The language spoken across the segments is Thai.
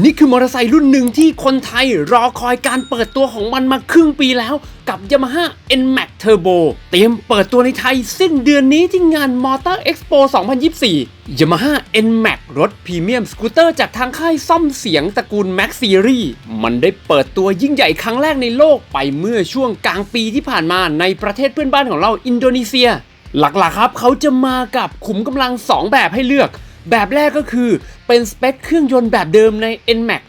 นี่คือมอเตอร์ไซค์รุ่นหนึ่งที่คนไทยรอคอยการเปิดตัวของมันมาครึ่งปีแล้วกับ Yamaha NMAX Turbo เตรียมเปิดตัวในไทยสิ้นเดือนนี้ที่งาน Motor Expo 2024 Yamaha NMAX รถพรีเมียมสกูตเตอร์จากทางค่ายซ่อมเสียงตระกูล Max Series มันได้เปิดตัวยิ่งใหญ่ครั้งแรกในโลกไปเมื่อช่วงกลางปีที่ผ่านมาในประเทศเพื่อนบ้านของเราอินโดนีเซีย หลักๆครับเขาจะมากับขุมกำลัง 2 แบบให้เลือก แบบแรกก็คือ เป็นสเปคเครื่องยนต์แบบเดิมใน NMAX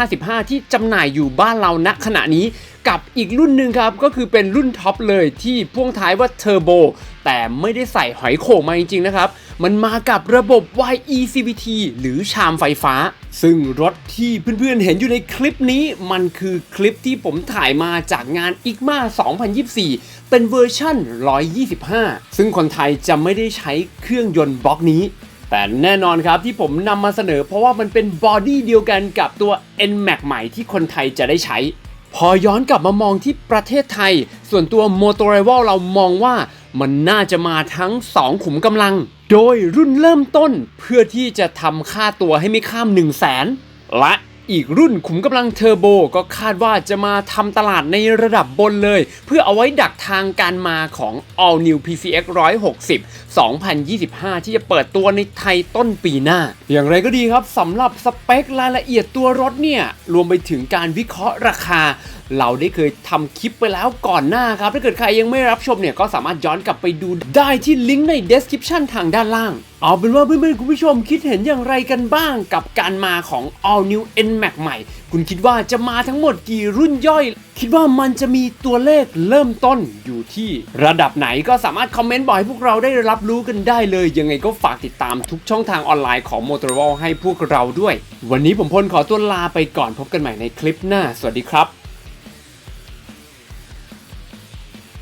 155 ที่จำหน่ายอยู่บ้านเราณขณะนี้กับอีกรุ่นหนึ่งครับก็คือเป็นรุ่นท็อปเลยที่พ่วงท้ายว่าเทอร์โบแต่ไม่ได้ใส่หอยโข่งมาจริงๆนะครับ มันมากับระบบ YECVT หรือชามไฟฟ้า ซึ่งรถที่เพื่อนๆเห็นอยู่ในคลิปนี้ มันคือคลิปที่ผมถ่ายมาจากงาน IGMA 2024 เป็นเวอร์ชั่น 125 ซึ่งคนไทยจะไม่ได้ใช้เครื่องยนต์บล็อกนี้ แต่แน่นอนครับที่ผมนำมาเสนอเพราะว่ามันเป็นบอดี้เดียวกันกับตัว NMAX ใหม่ที่คนไทยจะได้ใช้ พอย้อนกลับมามองที่ประเทศไทย ส่วนตัว m o t o r i v a l เรามองว่ามันน่าจะมาทั้ง 2 ขุมกำลัง โดยรุ่นเริ่มต้นเพื่อที่จะทำค่าตัวให้ไม่ข้าม 1 0 0 0 0แสนและ อีกรุ่นขุมกำลังเทอร์โบก็คาดว่าจะมาทำตลาดในระดับบนเลย เพื่อเอาไว้ดักทางการมาของ All New PCX 160 2025 ที่จะเปิดตัวในไทยต้นปีหน้า อย่างไรก็ดีครับสำหรับสเปครายละเอียดตัวรถเนี่ย รวมไปถึงการวิเคราะห์ราคา เราได้เคยทำคลิปไปแล้วก่อนหน้าครับ ถ้าเกิดใครยังไม่รับชมเนี่ยก็สามารถย้อนกลับไปดูได้ที่ลิงก์ใน description ทางด้านล่าง เอาเป็นว่าเพื่อนๆคุณผู้ชมคิดเห็นอย่างไรกันบ้างกับการมาของ All New NMAX ใหม่ คุณคิดว่าจะมาทั้งหมดกี่รุ่นย่อย คิดว่ามันจะมีตัวเลขเริ่มต้นอยู่ที่ระดับไหนก็สามารถคอมเมนต์บอกให้พวกเราได้รับรู้กันได้เลย ยังไงก็ฝากติดตามทุกช่องทางออนไลน์ของ m o t o r o l ให้พวกเราด้วย วันนี้ผมพลขอตัวลาไปก่อนพบกันใหม่ในคลิปหน้า สวัสดีครับ